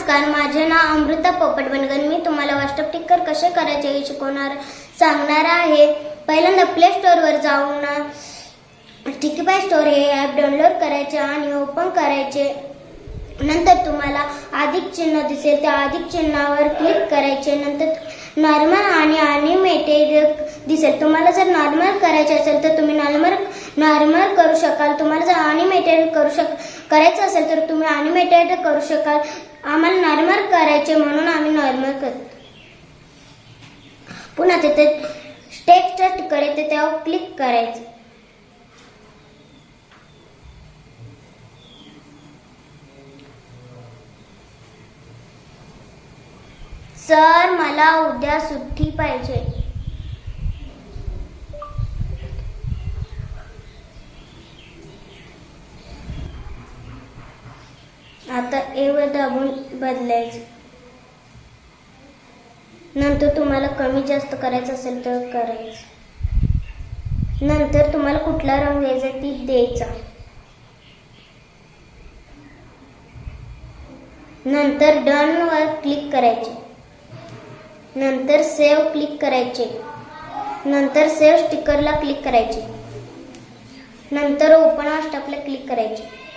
नमस्कार माझे नाव अमृता पोपट बनगन. मी तुम्हाला व्हॉट्सअप टिकर कसे करायचे हे शिकवणार सांगणार आहे. पहिल्यांदा प्ले स्टोअरवर जाऊन टिकीपाय स्टोअर हे ॲप डाउनलोड करायचे आणि ओपन करायचे. नंतर तुम्हाला अधिक चिन्ह दिसेल त्या अधिक चिन्हावर क्लिक करायचे. नंतर नॉर्मल आणि अनिमेटेड दिसेल. तुम्हाला जर नॉर्मल करायचे असेल तर तुम्ही नॉर्मल नॉर्मल करू शकाल. तुम्हाला जर अनिमेटेड करू शक करायचं असेल तर तुम्ही अनिमेटेड करू शकाल. आम्हाला नॉर्मल करायचे म्हणून आम्ही नॉर्मल करतो पुन्हा तिथे टेक्स्ट स्टिकर येते त्यावर क्लिक करायचं. सर मला उद्या सुट्टी पाहिजे. आता एवढं दाबून बदलायचं. नंतर तुम्हाला कमी जास्त करायचं असेल तर करायचं. नंतर तुम्हाला कुठला रंग द्यायचा ती द्यायचा. नंतर डन वर क्लिक करायचे. नंतर सेव्ह क्लिक करायचे. नंतर सेव्ह स्टिकरला क्लिक करायचे. नंतर ओपन ऑस्टॉपला क्लिक करायचे.